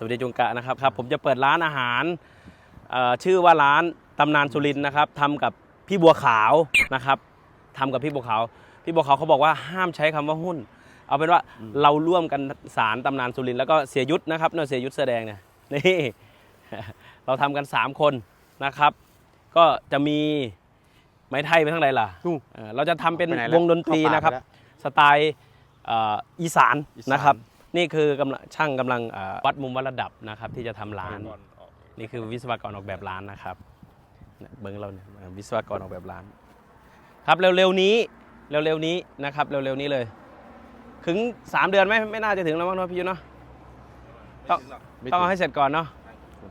สวัสดีจุงกะนะครับครับผมจะเปิดร้านอาหารเอ่อชื่อว่าร้านตำนานสุรินทร์นะครับทำกับพี่บัวขาวนะครับทำกับพี่บัวขาว พี่บัวขาวเขาบอกว่าห้ามใช้คำว่าหุ้น เอาเป็นว่าเราร่วมกันสารตำนานสุรินทร์แล้วก็เสียยุทธนะครับเนาะเสียยุทธแสอแดงเนี่ยนี่เราทำกัน 3 คนนะครับ ก็จะมีไม้ไทยไปทั้งไหนล่ะอู้เอ่อเราจะทำเป็นไปไหนแล้ววงดนตรีเข้าป่านะครับไปแล้วสไตล์เอ่ออีสานอีสานนะครับ นี่คือกำลังช่างกำลังเอ่อวัดมุมวัดระดับนะครับที่จะทำร้าน นี่คือวิศวกรออกแบบร้านนะครับเนี่ยเบิ้งเราเนี่ยเอ่อวิศวกรออกแบบร้าน ครับเร็วๆนี้เร็วๆนี้นะครับเร็วๆนี้เลย ถึง 3 เดือนไหมไม่น่าจะถึงแล้วมั้งเนาะพี่ยุทธเนาะต้องไม่ต้องถึเอาให้เสร็จก่อนเนาะ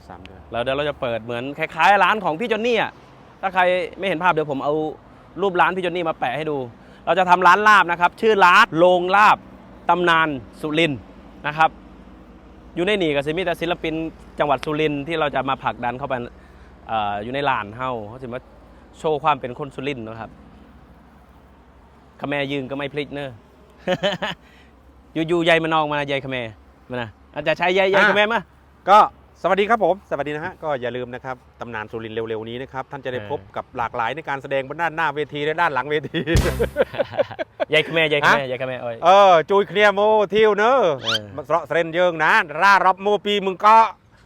สามเดือนเราเดี๋ยวเราจะเปิดเหมือนคล้ายๆ ร้านของพี่จอนนี่อะ ถ้าใครไม่เห็นภาพเดี๋ยวผมเอารูปร้านพี่จอนนี่มาแปะให้ดู เราจะทำร้านลาบนะครับ ชื่อร้านโรงลาบ ตำนานสุรินทร์นะครับ อยู่ในนี่กับซิมีแต่ศิลปินจังหวัดสุรินทร์ที่เราจะมาผลักดันเข้าไปเอ่ออยู่ในลานเฮาเขาจะมาโชว์ความเป็นคนสุรินทร์นะครับขแมยืงก็ไม่พลิกเนอะอยู่ๆใยมันนองมาใยขแมมานะอาจจะใช้ใยใยขแมมาก็สวัสดีครับผม สวัสดีนะฮะ ก็อย่าลืมนะครับ ตำนานสุรินทร์เร็วๆนี้นะครับ ท่านจะได้เออพบกับหลากหลายในการแสดงบนด้านหน้าเวทีและด้านหลังเวที ยายขแม่ยายขแม่ฮะยายขแม่เอ้ยเออจุยเคลียร์โมทิวเนอะเออมาเสาะเสรนเยิงนะร่ารอบโมปีมึงก็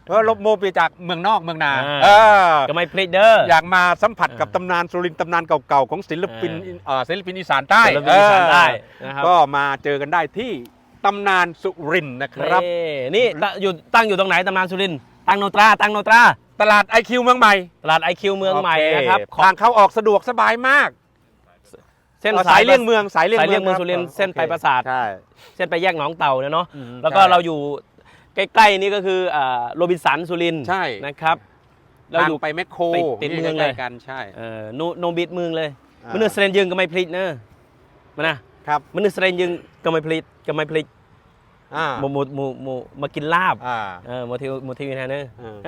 เออลบโมปีจากเมืองนอกเมืองนาอ่าเออก็ไม่พลิกเด้ออยากมาสัมผัสกับเออตำนานสุรินทร์ตำนานเก่าๆของศิลปินเออเอ่อศิลปินอีสานใต้เราเป็นอีสานได้นะครับก็มาเจอกันได้ที่ตำนานสุรินทร์นะครับนี่นี่ตั้งอยู่ตั้งอยู่ตรงไหนตำนานสุรินทร์ตั้งโนตราตั้งโนตรา ตลาดไอคิวเมืองใหม่ ตลาดไอคิวเมืองใหม่โเนะครับของทางเข้าออกสะดวกสบายมาก เส้นเอ่อสายเลี่ยงเมืองสายเลี่ยงสายเลี่ยงเมืองคบสุรินทร์โอคเส้นไปปราสาทใช่เส้นไปแยกหนองเต่าเนี่ยเนาะอืมแล้วก็ใช่เราอยู่ใกล้ๆนี่ก็คืออ่าโรบินสันสุรินทร์ใช่นะครับเราทางอยู่ไปแมคโครติดติดเมืองเลยใกๆกันใช่เอ่อโนโนบิดเมืองเลยอ่ามันนึกเสรนยึงก็ไม่พลิกเนอะมันนะครับมันนึกเสรนยึงก็ไม่พลิกก็ไม่พลิก อ่า หมูหมูหมูหมูมากินลาบอ่า เออโมทิวโมทิวนะเนอะเออ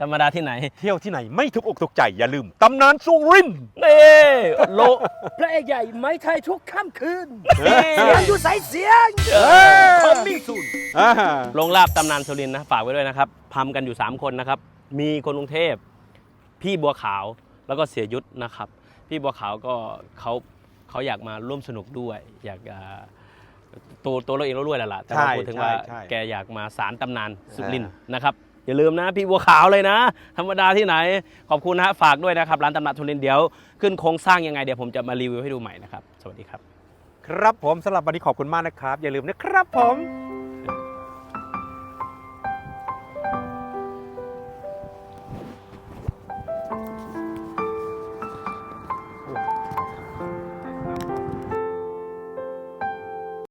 ธรรมดาที่ไหนเที่ยวที่ไหนไม่ถูกอกถูกใจอย่าลืมตำนานสุรินทร์นี่โลพระเอกใหญ่ไม้ไทยทุกค่ำคืนเฮ้ยเสียงอยู่ใสเสียงเออคอมมิ่งซูนอ่าโรงลาบตำนานสุรินทร์นะฝากไว้ด้วยนะครับทำกันอยู่ 3 คนนะครับ มีคนกรุงเทพ พี่บัวขาวแล้วก็เสียยุทธนะครับ พี่บัวขาวก็เขาเขาอยากมาร่วมสนุกด้วย อยากอ่า ตัวตัวเราเองเราด้วยแหละล่ะแต่เราใช่พูดถึงว่าใช่ใช่แกอยากมาสารตำนานสุรินทร์อ่นะครับ อย่าลืมนะพี่บัวขาวเลยนะ ธรรมดาที่ไหน ขอบคุณนะฮะฝากด้วยนะครับ ร้านตำนานสุรินทร์เดี๋ยวขึ้นโครงสร้างยังไงเดี๋ยวผมจะมารีวิวให้ดูใหม่นะครับ สวัสดีครับ ครับผมสำหรับวันนี้ขอบคุณมากนะครับ อย่าลืมนะครับผม